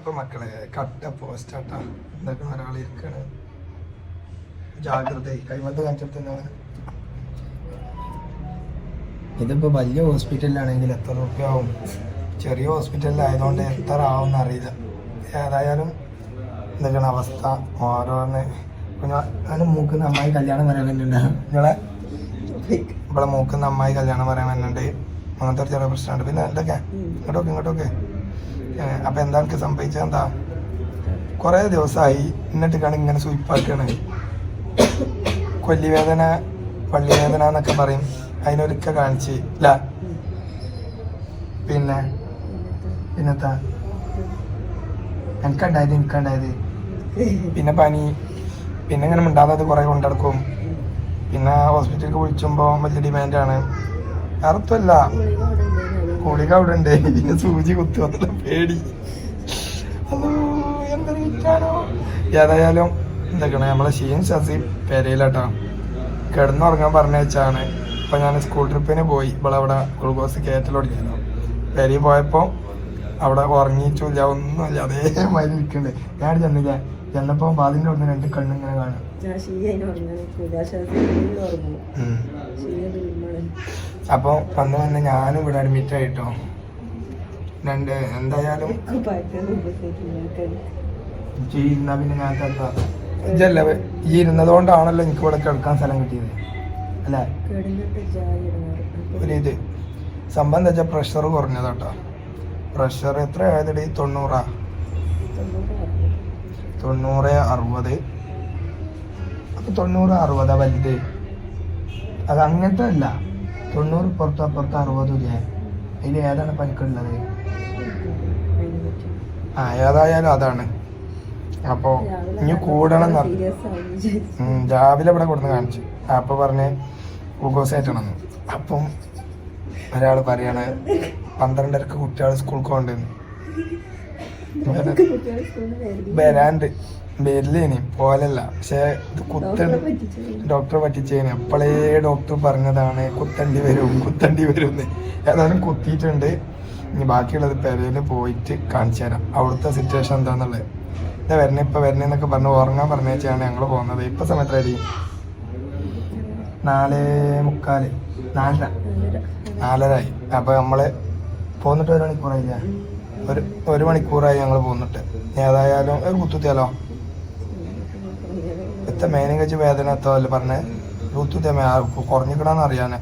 അപ്പൊ മക്കളെ കട്ട പോസ്റ്റാട്ടാ എന്തൊക്കെ ഒരാൾ ഇരിക്കണ്. ജാഗ്രത കൈമത്ത് കാണിച്ചിട്ട് ഇതിപ്പോ വലിയ ഹോസ്പിറ്റലിലാണെങ്കിൽ എത്ര റുപ്യ ആവും ചെറിയ ഹോസ്പിറ്റലിലായതുകൊണ്ട് എത്ര ആവും അറിയില്ല. ഏതായാലും എന്തൊക്കെയാണ് അവസ്ഥ? ഓരോന്ന്. ഞാൻ മൂക്കുന്ന അമ്മായി കല്യാണം പറയാൻ വേണ്ടിണ്ട് നിങ്ങളെ ഇവിടെ മൂക്കുന്ന അമ്മായി കല്യാണം പറയാൻ വേണ്ടിണ്ട് അങ്ങനത്തെ ഒരു ചെറിയ പ്രശ്നമുണ്ട്. പിന്നെ എന്തൊക്കെ ഇങ്ങോട്ടൊക്കെ ഇങ്ങോട്ടൊക്കെ. അപ്പൊ എന്താ എനിക്ക് സംഭവിച്ചത്? എന്താ? കുറേ ദിവസമായി എന്നിട്ടാണ് ഇങ്ങനെ സൂയിപ്പാക്കാണ് കൊല്ലിവേദന പള്ളിവേദന എന്നൊക്കെ പറയും. അതിനൊരുക്ക കാണിച്ച്. ഇല്ല പിന്നെ? പിന്നെത്താ എനിക്കുണ്ടായത് എനിക്കുണ്ടായത് പിന്നെ പനി. പിന്നെ ഇങ്ങനെ മിണ്ടാതെ കുറേ കൊണ്ടെടുക്കും. പിന്നെ ഹോസ്പിറ്റലിൽ വിളിച്ചുമ്പോൾ വലിയ ഡിമാൻഡാണ്. അർത്ഥമല്ല ഗുളിക അവിടെ ഉണ്ട്. പിന്നെ സൂചി കുത്തു അതില്ല പേടി. എന്തൊരു ഏതായാലും എന്തൊക്കെയാണ് നമ്മളെ ഷീൻ ശശി പെരയിലാട്ടാ. കിടന്നുറങ്ങാൻ പറഞ്ഞ വെച്ചാണ്. ഇപ്പൊ ഞാൻ സ്കൂൾ ട്രിപ്പിന് പോയി. ഇവിടെ അവിടെ ഗ്ലൂക്കോസ് കയറ്റൽ തുടങ്ങിയല്ലോ പെരയിൽ പോയപ്പോ അവിടെ ഉറങ്ങിയിട്ടില്ല ഒന്നുമില്ല അതേമാതിരി ഇരിക്കണ്ടേ. ഞാൻ ചെന്നില്ല? ചെന്നപ്പോ വാതിന്റെ അവിടെ രണ്ട് കണ്ണിങ്ങനെ കാണും. ഞാൻ ഷീയനെ ഉറങ്ങാൻ നിൽക്കൂല ശരീരം ഉറങ്ങും ഉം. ഷീയ തീരുമാനം അപ്പൊ വന്ന് വന്ന് ഞാനും ഇവിടെ അഡ്മിറ്റ് ആയിട്ടോ. രണ്ട് എന്തായാലും ചെയ്യുന്ന പിന്നെ ഞാൻ എന്താ ഇതല്ല ഈ ഇരുന്നതുകൊണ്ടാണല്ലോ എനിക്ക് ഇവിടെ കിടക്കാൻ സ്ഥലം കിട്ടിയത്. അല്ലേ? ഒരു ഇത്. സംഭവം എന്താ വെച്ചാൽ പ്രഷർ കുറഞ്ഞതാട്ടോ. പ്രഷർ എത്ര ആയതടി? തൊണ്ണൂറാ? തൊണ്ണൂറ് അറുപത്. അപ്പൊ തൊണ്ണൂറ് അറുപതാ വലുത്. അത് അങ്ങനത്തെ അല്ല. തൊണ്ണൂറ് പുറത്ത് അപ്പുറത്ത് അറുപത് ഇല്ലേ? അതിൽ ഏതാണ് പനിക്കുള്ളത് ആ ഏതായാലും അതാണ്. അപ്പോ ഇനി കൂടണം രാവിലെ ഇവിടെ കൊടുന്ന് കാണിച്ചു. അപ്പൊ പറഞ്ഞ് ഗ്ലൂക്കോസ് ഏറ്റണം അപ്പം ഒരാൾ പറയാണ് പന്ത്രണ്ടരക്ക് കുട്ടികൾ സ്കൂൾ കൊണ്ടുവന്നു. വരാണ്ട്. വരില്ലേനി പോലല്ല പക്ഷെ കുത്ത ഡോക്ടറെ പറ്റിച്ചു പറ്റിച്ചേന്. അപ്പോഴേ ഡോക്ടർ പറഞ്ഞതാണ് കുത്തണ്ടി വരും കുത്തണ്ടി വരും ഏതായാലും കുത്തിയിട്ടുണ്ട്. ഇനി ബാക്കിയുള്ളത് പെരയിൽ പോയിട്ട് കാണിച്ചു തരാം. അവിടുത്തെ സിറ്റുവേഷൻ എന്താന്നുള്ളത്. ഇതാ വരണേ ഇപ്പൊ വരണേന്നൊക്കെ പറഞ്ഞു ഉറങ്ങാൻ പറഞ്ഞേച്ചാണ് ഞങ്ങൾ പോകുന്നത്. ഇപ്പൊ സമയത്ത് അരി നാലേ മുക്കാൽ. നാലര. നാലരായി. അപ്പൊ നമ്മൾ പോന്നിട്ട് ഒരു മണിക്കൂറായില്ല? ഒരു ഒരു മണിക്കൂറായി ഞങ്ങൾ പോന്നിട്ട്. ഏതായാലും ഒരു കുത്തുത്തിയാലോ? എത്ര മേനും കഴിച്ച് വേദന എത്തല്ലേ പറഞ്ഞേ കുത്തുത്തിയ കുറഞ്ഞിക്കണമെന്ന് അറിയാന്.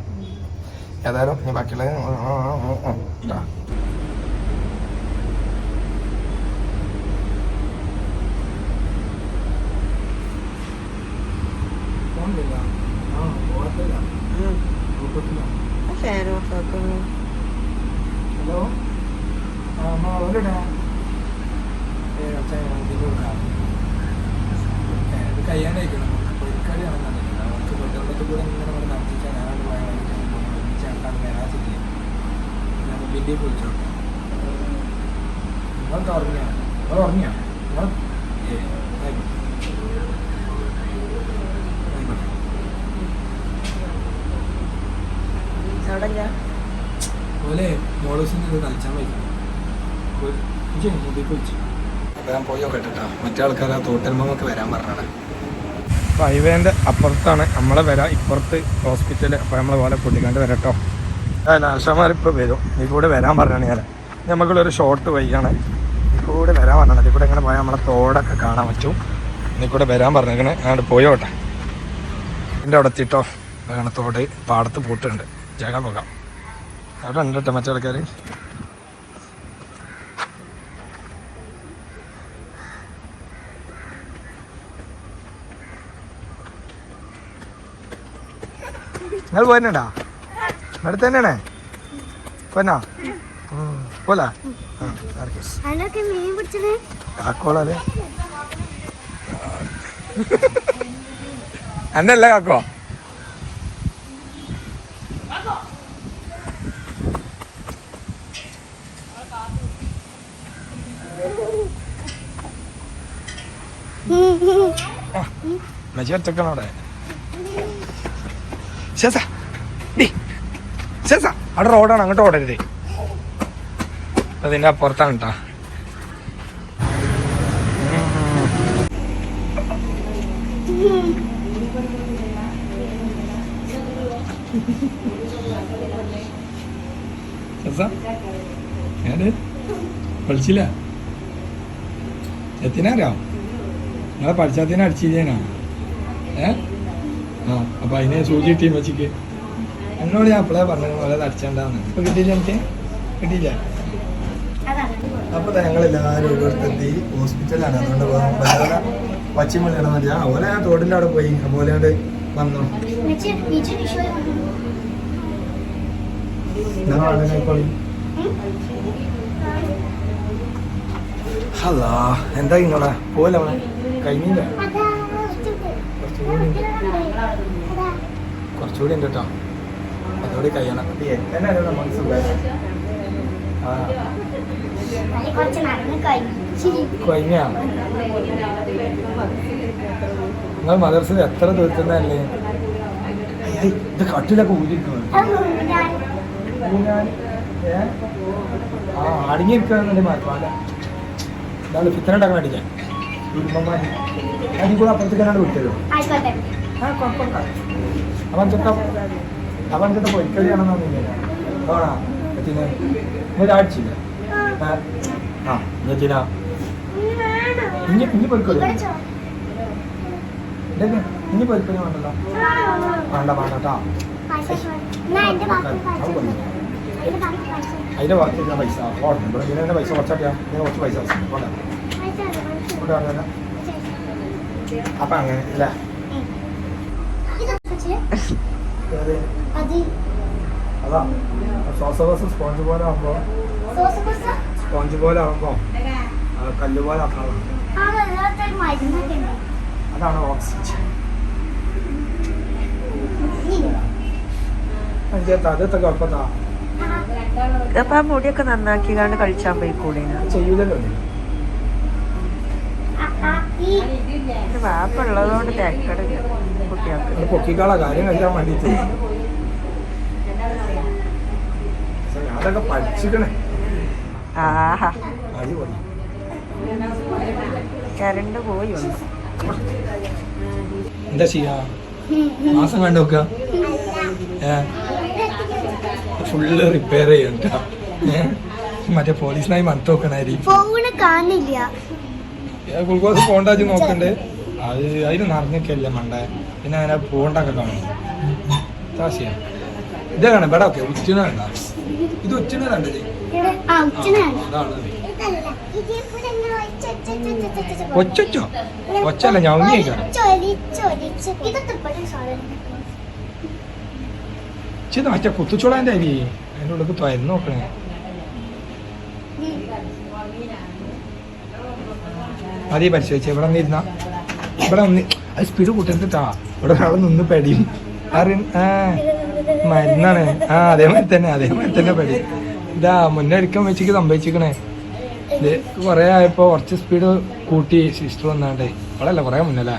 ഏതായാലും ഇനി ബാക്കിയുള്ള ഹലോ? ആ അമ്മ അവരുടെ അച്ഛൻ ഇത് വലിയ വിളിച്ചോ നിങ്ങൾ ഉറങ്ങിയാ? ഉറങ്ങിയാ? പോലെ മോളൂസിന് ഇത് ഞാൻ പോയി. നോക്കട്ടെ മറ്റേ ആൾക്കാർ ആ തോട്ടൽമൊക്കെ വരാൻ പറഞ്ഞാണ്. അപ്പോൾ ഹൈവേന്റെ അപ്പുറത്താണ് നമ്മളെ വരാം. ഇപ്പുറത്ത് ഹോസ്പിറ്റൽ അപ്പോൾ നമ്മളെ പോലെ പൊട്ടിക്കാണ്ട് വരട്ടോ. ആശാമാരിപ്പോൾ വരും. നീ കൂടെ വരാൻ പറഞ്ഞാണ് ഞാൻ നമുക്കുള്ളൊരു ഷോർട്ട് വഴിയാണ്. ഇതിൽ കൂടെ വരാൻ പറഞ്ഞാണ് ഇതിൽ കൂടെ ഇങ്ങനെ പോയാൽ നമ്മളെ തോടൊക്കെ കാണാൻ പറ്റും. ഇതിൽ കൂടെ വരാൻ പറഞ്ഞേക്കണേ. അങ്ങോട്ട് പോയോട്ടെ. എന്റെ അവിടെ എത്തിയിട്ടോ വേണം തോട്. പാടത്ത് പൂട്ടുണ്ട്. ജഗ പോകാം. അവിടെ ഉണ്ട് കേട്ടോ മറ്റേ ആൾക്കാർ നിങ്ങൾ പോരണ്ടാ ഇവിടെ തന്നെയാണേ പോന്നാ പോലാ കാക്കോളല്ലേ അന്നല്ല കാക്കോ മെച്ചി ഒറ്റക്കാണ് അവിടെ ശേസ ഡി ചേസാ അവിടെ റോഡാണ് അങ്ങോട്ട് ഓടരുത്. അതിന്റെ അപ്പുറത്താണ് കേട്ടോ ഞാൻ പഠിച്ചില്ല. എത്തിനറിയാം നിങ്ങളെ പഠിച്ചാത്തിനെ അടിച്ചില്ലേനാ ഏ? ആ അപ്പൊ അതിനെ സൂചി കിട്ടിയും വെച്ചിക്ക്. എന്നോട് ഞാൻ അപ്പളേ പറഞ്ഞു പോലെ അടിച്ചേണ്ടാന്ന്. ഇപ്പൊ കിട്ടിയില്ല എനിക്ക്? കിട്ടിയില്ല? അപ്പൊ ഞങ്ങളെല്ലാവരും ഓരോരുത്തെത്തി ഹോസ്പിറ്റലാണ് അതുകൊണ്ട് വല്ലാതെ പച്ചിമണി ഇടന്നില്ല ഓലെ ഞാൻ തോടിന്റെ അവിടെ പോയി. അതുപോലെ വന്നു. വളരെ ഹലോ എന്താ ഇങ്ങളെ? പോലെ കഴിഞ്ഞില്ല? കുറച്ചുകൂടി ഉണ്ട് കേട്ടോ. അതോടെ കഴിയണം. നിങ്ങൾ മദർസിൽ എത്ര തീർത്തുന്നല്ലേ ഇത് കട്ടിലൊക്കെ ഊരിക്കുന്നു ആ അടങ്ങിയിരിക്കണമെന്നുണ്ടെങ്കിൽ മാറ്റം ഇതാണ് അടിക്കാൻ. വേണ്ടിക്കാൻ കുടുംബന്മാര് അടി കൂടെ അപ്പുറത്തേക്കാണ് വിട്ടത് ആയിക്കോട്ടെ. ആ കുഴപ്പമില്ല അവൻ ചെത്ത അവൻ ചെത്ത പൊരിക്കടിയാണെന്നൊന്നുമില്ല ഓണാ എത്തിനെ ഒരാഴ്ചയില്ല? ആ. എത്തിനാ ഇനി ഇനി ഇതൊക്കെ ഇനി പൊരിക്കടി വേണ്ടല്ലോ വേണ്ട വേണ്ട കേട്ടോ. അതിന്റെ ബാക്കി പൈസ ഓടണം ഇവിടെ ഇതിനെ പൈസ കുറച്ചൊക്കെയാ ഇതിന് കുറച്ച് പൈസ വന്നേരാ അപ്പൊ അങ്ങനെ ഏത്? അതാ. ബസ് സ്പോഞ്ച് പോലെ ആകുമ്പോ സ്പോഞ്ച് പോലെ ആകുമ്പോ ആ, കല്ല് പോലെ ആക്കണം അതാണ് ഓക്സിജൻ. കുഴപ്പത്താ. അപ്പൊ ആ മുടിയൊക്കെ നന്നാക്കി കണ്ട് കഴിച്ചാൻ പോയി ചെയ്യൂലല്ലോ നീ. വാപ്പുള്ളതുകൊണ്ട് തേക്കടില്ല കുട്ടികൾക്ക്. പൊക്കിക്കാളാ കാര്യം കഴിക്കാൻ വേണ്ടിട്ട്. അതൊക്കെ പഠിച്ചിക്കണേ. ആഹാ. അടിപൊളി. കരണ്ട് പോയി എന്താ ചെയ്യാ? മാസം വേണ്ട നോക്ക? ഫുള്ള് റിപ്പയർ ചെയ്യണ്ട? മറ്റേ പോലീസിനായി മണത്ത് കാണില്ല ഗ്ലൂക്കോസ് പോണ്ടാച്ച് നോക്കണ്ട്? അത് അതിന് നിറഞ്ഞൊക്കെയല്ലേ മണ്ട. പിന്നെ അങ്ങനെ പോണ്ടൊക്കെ കാണും. താശിയാ ഇതേ കാണാം. ഇവിടെ ഓക്കെ ഉച്ചിന വേണ്ട ഇത് ഉച്ചിന കണ്ടത്? ഒച്ച ഒച്ച ഒച്ച ഒച്ച ഒച്ച ഒച്ചോ ഒച്ചല്ല ഞാൻ ചെയ്ത് മറ്റേ കുത്തുച്ചോളാന്റെ അരി അതിന്റെ ഉള്ളിൽ തുറന്ന് നോക്കണേ. അതെ പരിശോധിച്ചേ. ഇവിടെ നിന്നിരുന്ന ഇവിടെ നിന്ന് അത് സ്പീഡ് കൂട്ടരുത്തിട്ടാ ഇവിടെ ഒരാൾ നിന്ന് പെടിയും. അറിയ മരുന്നാണ്. ആ അതേമാതിരി തന്നെ അതേമാതിരി തന്നെ പെടി. ഇതാ മുന്നേ ഒരിക്കൽ വെച്ചിക്ക് സംഭവിച്ചിക്കണേ ഇത് കുറേ ആയപ്പോൾ കുറച്ച് സ്പീഡ് കൂട്ടി സിസ്റ്റർ വന്നാണ്ടേ. അവളല്ല കുറേ മുന്നല്ല?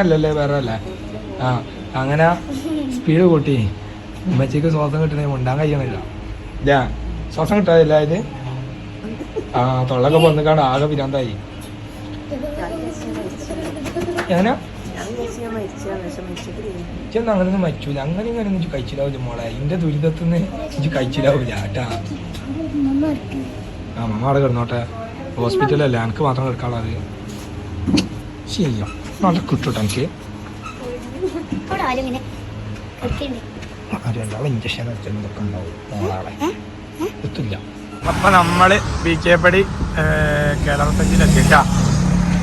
നിന്നല്ലേ വേറെ അല്ലേ ആ അങ്ങനെ സ്പീഡ് കൂട്ടി. ഉമ്മച്ചിക്ക് ശ്വാസം കിട്ടണേ മുണ്ടാൻ കഴിയണില്ല. ഇതാ ശ്വാസം കിട്ടാതില്ല ഇത്. ആ തൊള്ളൊക്കെ പൊന്നിക്കാണ്ട് ആകെ പിരാന്തായി. മരിച്ചിട്ടില്ല ചെന്ന് അങ്ങനെ ഒന്നും മരിച്ചൂല. അങ്ങനെ ഇങ്ങനെ ഒന്നും കഴിച്ചിലാവില്ല മോളെ. എന്റെ ദുരിതത്തിൽ നിന്ന് ഇജ്ജ് കഴിച്ചിലാവില്ല കേട്ടാ. ആ മമ്മ അവിടെ കിടന്നോട്ടെ. ഹോസ്പിറ്റലല്ല? എനിക്ക് മാത്രം കിടക്കാനുള്ളത്. ശരിയോ. നല്ല കിട്ടൂട്ടോ എനിക്ക് രണ്ടാളെ ഇഞ്ചക്ഷൻ വെച്ചതൊക്കെ ഉണ്ടാവും മോളാളെ എത്തില്ല അപ്പൊ നമ്മൾ ബി കെ പടി കേരളത്തഞ്ചിലെത്തിട്ടാ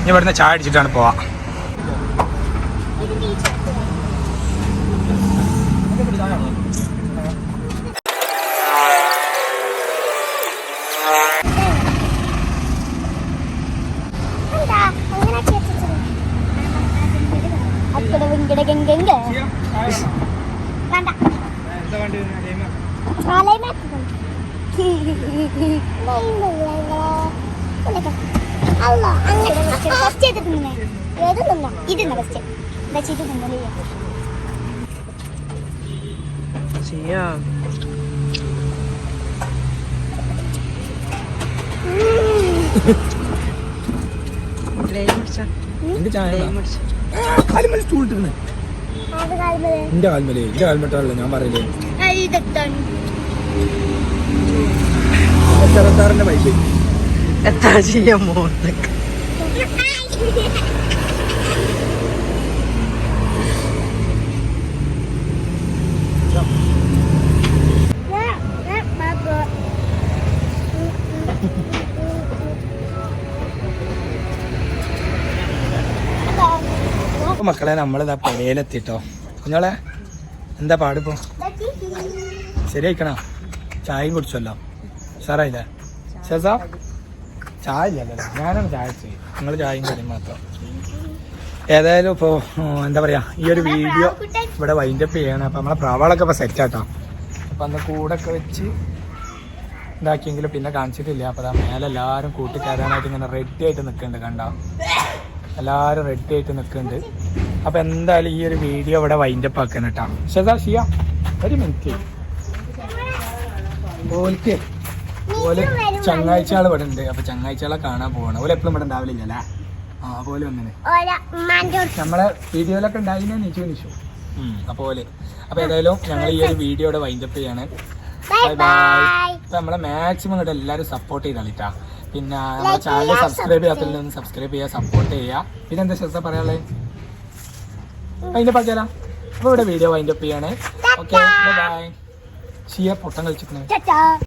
ഇനി ഇവിടുന്ന് ചായ അടിച്ചിട്ടാണ് പോവാ. വേണ്ട. അല്ല അങ്ങനെ ഫസ്റ്റ് ഇത് തിന്നേ ഏത് തിന്നോ ഇത് തിന്ന ഫസ്റ്റ് എന്താ ചെയ്ത് തിന്നലേ ചെയ്യാം. എന്റെ കാൽമലേ എന്റെ കാൽമട്ടാണല്ലോ ഞാൻ പറയില്ലേ പൈസ എത്ര ചെയ്യാൻ പോകുന്നത് മക്കളെ നമ്മളിതാ പെരയിലെത്തിട്ടോ കുഞ്ഞോളെ എന്താ പാടിപ്പോ ശരിയായിക്കണോ? ചായയും കുടിച്ചല്ലോ. സാറായില്ലേ ശേസാ ചായ ഇല്ലല്ലോ ഞാനാണ് ചായ ചെയ്യും നിങ്ങൾ ചായയും കറിയും മാത്രം. ഏതായാലും ഇപ്പോൾ എന്താ പറയാ ഈ ഒരു വീഡിയോ ഇവിടെ വൈൻഡപ്പ് ചെയ്യണം. അപ്പം നമ്മളെ പ്രാവാളൊക്കെ ഇപ്പോൾ സെറ്റാട്ടോ അപ്പം അന്ന് കൂടൊക്കെ വെച്ച് ഇതാക്കിയെങ്കിലും പിന്നെ കാണിച്ചിട്ടില്ല. അപ്പോൾ അതാ മേലെ എല്ലാവരും കൂട്ടി കയറാനായിട്ട് ഇങ്ങനെ റെഡി ആയിട്ട് നിൽക്കുന്നുണ്ട് കണ്ടോ? എല്ലാവരും റെഡി ആയിട്ട് നിൽക്കുന്നുണ്ട്. അപ്പോൾ എന്തായാലും ഈ ഒരു വീഡിയോ ഇവിടെ വൈൻഡപ്പ് ആക്കണം കേട്ടോ. ശരിതാ ഷിയ ഒരു മിനിറ്റ് ഓൽക്ക് ഓൽ ചങ്ങാഴ്ചകൾ ഇവിടെ ഉണ്ട് അപ്പൊ ചങ്ങാഴ്ചകളെ കാണാൻ പോകണം ഓൽ എപ്പോഴും ഇവിടെ ഉണ്ടാവില്ല അല്ലേ? ആ പോലെ വന്നിന്. ഉമ്മാന്റെ നമ്മളെ വീഡിയോയിലൊക്കെ ഉണ്ടായില്ല നിച്ചു നിച്ചു അപ്പൊ പോലെ അപ്പോൾ ഏതായാലും ഞങ്ങൾ ഈ ഒരു വീഡിയോ വൈൻഡപ്പ് ചെയ്യാണ്. ബൈ ബൈ അപ്പൊ നമ്മളെ മാക്സിമം ഇവിടെ എല്ലാവരും സപ്പോർട്ട് ചെയ്താളിട്ടാ. പിന്നെ നമ്മുടെ ചാനൽ സബ്സ്ക്രൈബ് ചെയ്യാത്തതിൽ സബ്സ്ക്രൈബ് ചെയ്യാ സപ്പോർട്ട് ചെയ്യാ. പിന്നെ എന്താ ശ്രദ്ധ പറയാനുള്ളത് അതിന്റെ പറ്റിയാലോ അപ്പൊ ഇവിടെ വീഡിയോ വൈൻഡപ്പ് ചെയ്യാണ്. ഓക്കെ ബൈ ഷിയ പൊട്ടം കളിച്ചിട്ടുണ്ട്